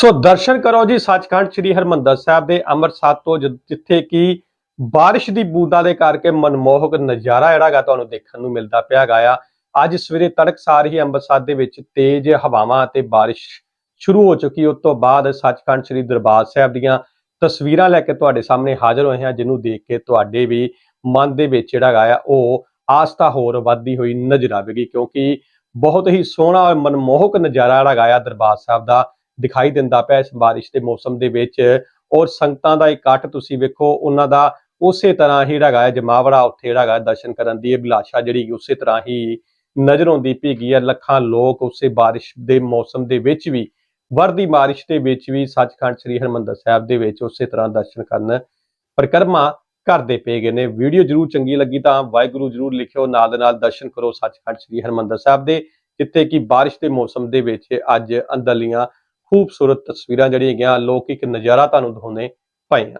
ਸੋ ਦਰਸ਼ਨ ਕਰੋ ਜੀ ਸੱਚਖੰਡ ਸ੍ਰੀ ਹਰਮੰਦਰ ਸਾਹਿਬ ਦੇ ਅੰਮ੍ਰਿਤਸਰ ਤੋਂ ਜਿੱਥੇ ਕਿ ਬਾਰਿਸ਼ ਦੀ ਬੂੰਦਾਂ ਦੇ ਕਰਕੇ ਮਨਮੋਹਕ ਨਜ਼ਾਰਾ ਜਿਹੜਾ ਹੈਗਾ ਤੁਹਾਨੂੰ ਦੇਖਣ ਨੂੰ ਮਿਲਦਾ ਪਿਆ ਹੈਗਾ ਆ। ਅੱਜ ਸਵੇਰੇ ਤੜਕਸਾਰ ਹੀ ਅੰਮ੍ਰਿਤਸਰ ਦੇ ਵਿੱਚ ਤੇਜ਼ ਹਵਾਵਾਂ ਅਤੇ ਬਾਰਿਸ਼ ਸ਼ੁਰੂ ਹੋ ਚੁੱਕੀ, ਉਸ ਤੋਂ ਬਾਅਦ ਸੱਚਖੰਡ ਸ੍ਰੀ ਦਰਬਾਰ ਸਾਹਿਬ ਦੀਆਂ ਤਸਵੀਰਾਂ ਲੈ ਕੇ ਤੁਹਾਡੇ ਸਾਹਮਣੇ ਹਾਜ਼ਰ ਹੋਏ ਹਾਂ, ਜਿਹਨੂੰ ਦੇਖ ਕੇ ਤੁਹਾਡੇ ਵੀ ਮਨ ਦੇ ਵਿੱਚ ਜਿਹੜਾ ਹੈਗਾ ਆ, ਉਹ ਆਸਥਾ ਹੋਰ ਵੱਧਦੀ ਹੋਈ ਨਜ਼ਰ ਆਵੇਗੀ, ਕਿਉਂਕਿ ਬਹੁਤ ਹੀ ਸੋਹਣਾ ਔਰ ਮਨਮੋਹਕ ਨਜ਼ਾਰਾ ਜਿਹੜਾ ਹੈਗਾ ਆ ਦਰਬਾਰ ਸਾਹਿਬ ਦਾ ਦਿਖਾਈ ਦਿੰਦਾ ਪਿਆ ਇਸ ਬਾਰਿਸ਼ ਦੇ ਮੌਸਮ ਦੇ ਵਿੱਚ ਔਰ ਸੰਗਤਾਂ ਦਾ ਇਕੱਠ ਤੁਸੀਂ ਵੇਖੋ, ਉਹਨਾਂ ਦਾ ਉਸੇ ਤਰ੍ਹਾਂ ਹੀ ਜਿਹੜਾ ਹੈਗਾ ਹੈ ਜਮਾਵੜਾ, ਉੱਥੇ ਜਿਹੜਾ ਹੈਗਾ ਦਰਸ਼ਨ ਕਰਨ ਦੀ ਇਹ ਅਭਿਲਾਸ਼ਾ ਜਿਹੜੀ ਉਸੇ ਤਰ੍ਹਾਂ ਹੀ ਨਜ਼ਰ ਆਉਂਦੀ ਪਈ ਹੈ। ਲੱਖਾਂ ਲੋਕ ਉਸੇ ਬਾਰਿਸ਼ ਦੇ ਮੌਸਮ ਦੇ ਵਿੱਚ ਵੀ, ਵਰਦੀ ਬਾਰਿਸ਼ ਦੇ ਵਿੱਚ ਵੀ ਸੱਚਖੰਡ ਸ੍ਰੀ ਹਰਮੰਦਰ ਸਾਹਿਬ ਦੇ ਵਿੱਚ ਉਸੇ ਤਰ੍ਹਾਂ ਦਰਸ਼ਨ ਕਰਨ ਪਰਿਕਰਮਾ ਕਰਦੇ ਪਏ ਗਏ ਨੇ। ਵੀਡੀਓ ਜਰੂਰ ਚੰਗੀ ਲੱਗੀ ਤਾਂ ਵਾਹਿਗੁਰੂ ਜਰੂਰ ਲਿਖਿਓ, ਨਾਲ ਦੇ ਨਾਲ ਦਰਸ਼ਨ ਕਰੋ ਸੱਚਖੰਡ ਸ੍ਰੀ ਹਰਮੰਦਰ ਸਾਹਿਬ ਦੇ, ਜਿੱਥੇ ਕਿ ਬਾਰਿਸ਼ ਦੇ ਮੌਸਮ ਦੇ ਵਿੱਚ ਅੱਜ ਅੰਦਰਲੀਆਂ ਖੂਬਸੂਰਤ ਤਸਵੀਰਾਂ ਜਿਹੜੀਆਂ ਹੈਗੀਆਂ ਲੌਕਿਕ ਨਜ਼ਾਰਾ ਤੁਹਾਨੂੰ ਦਿਖਾਉਂਦੇ ਪਏ ਆ